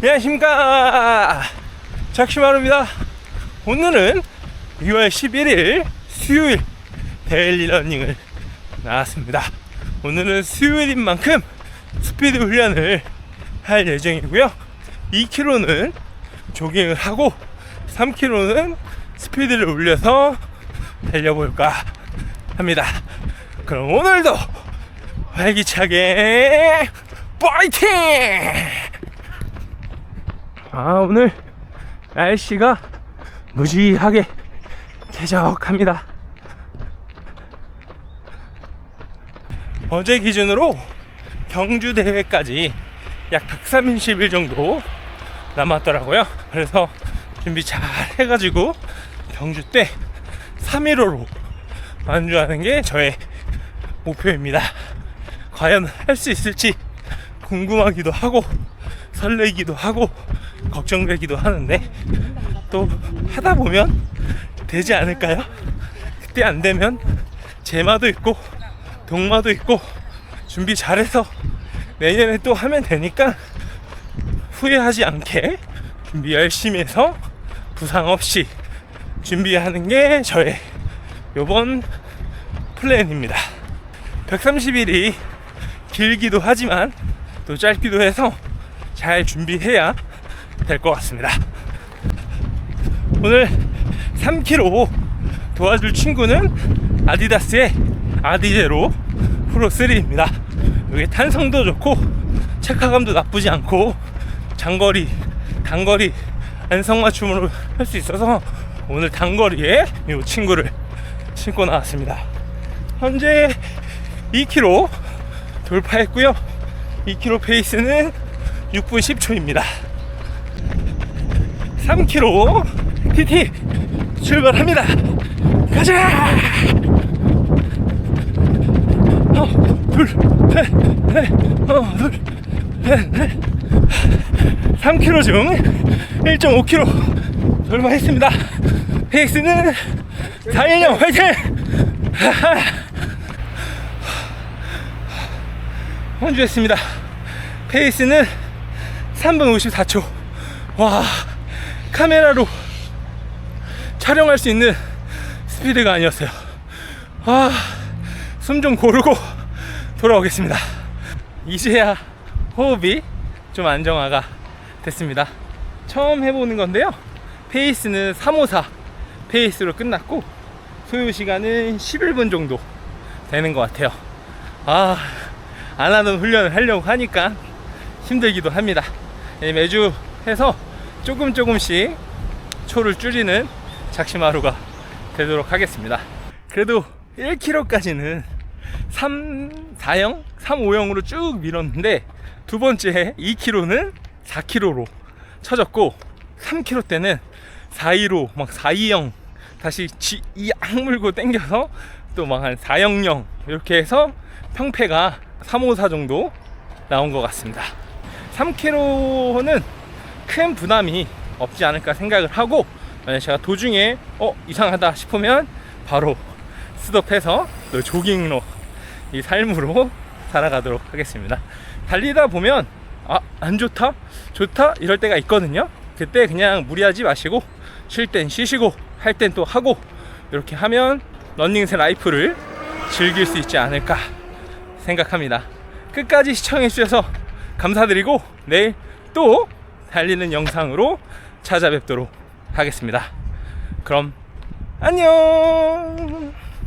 안녕하십니까 작시마루입니다. 오늘은 6월 11일 수요일 데일리 러닝을 나왔습니다. 오늘은 수요일인 만큼 스피드 훈련을 할 예정이고요. 2km는 조깅을 하고 3km는 스피드를 올려서 달려볼까 합니다. 그럼 오늘도 활기차게 파이팅! 아 오늘 날씨가 무지하게 쾌적합니다. 어제 기준으로 경주 대회까지 약 130일 정도 남았더라고요. 그래서 준비 잘 해가지고 경주 때 315로 완주하는 게 저의 목표입니다. 과연 할 수 있을지 궁금하기도 하고 설레기도 하고 걱정되기도 하는데 또 하다 보면 되지 않을까요? 그때 안 되면 제마도 있고 동마도 있고 준비 잘해서 내년에 또 하면 되니까 후회하지 않게 준비 열심히 해서 부상 없이 준비하는 게 저의 요번 플랜입니다. 130일이 길기도 하지만 또 짧기도 해서 잘 준비해야 될 것 같습니다. 오늘 3km 도와줄 친구는 아디다스의 아디제로 프로 3입니다. 여기 탄성도 좋고 체카감도 나쁘지 않고 장거리, 단거리 안성맞춤으로 할 수 있어서 오늘 단거리에 이 친구를 신고 나왔습니다. 현재 2km 돌파했고요. 2km 페이스는 6분 10초입니다. 3km TT 출발합니다. 가자! 어, 둘, 셋, 넷, 어, 둘, 셋, 넷. 3km 중 1.5km 돌파했습니다. 페이스는 410 화이팅! 완주했습니다. 페이스는 3분 54초. 와, 카메라로 촬영할 수 있는 스피드가 아니었어요. 아, 숨 좀 고르고 돌아오겠습니다. 이제야 호흡이 좀 안정화가 됐습니다. 처음 해보는 건데요. 페이스는 354 페이스로 끝났고, 소요 시간은 11분 정도 되는 것 같아요. 아, 안 하던 훈련을 하려고 하니까 힘들기도 합니다. 예, 매주 해서 조금 조금씩 초를 줄이는 작심하루가 되도록 하겠습니다. 그래도 1km까지는 3, 4형, 3, 5형으로 쭉 밀었는데 두 번째 2km는 4km로 쳐졌고 3km 때는 4.15, 막4.20 다시 지, 이 악물고 땡겨서 또 막 한 4.00 이렇게 해서 평패가 354 정도 나온 것 같습니다. 3km는 큰 부담이 없지 않을까 생각을 하고 만약 제가 도중에 어 이상하다 싶으면 바로 스톱해서 또 조깅로 이 삶으로 살아가도록 하겠습니다. 달리다 보면 아 안 좋다 좋다 이럴 때가 있거든요. 그때 그냥 무리하지 마시고 쉴 땐 쉬시고 할 땐 또 하고 이렇게 하면 런닝새 라이프를 즐길 수 있지 않을까 생각합니다. 끝까지 시청해 주셔서 감사드리고 내일 또 달리는 영상으로 찾아뵙도록 하겠습니다. 그럼 안녕.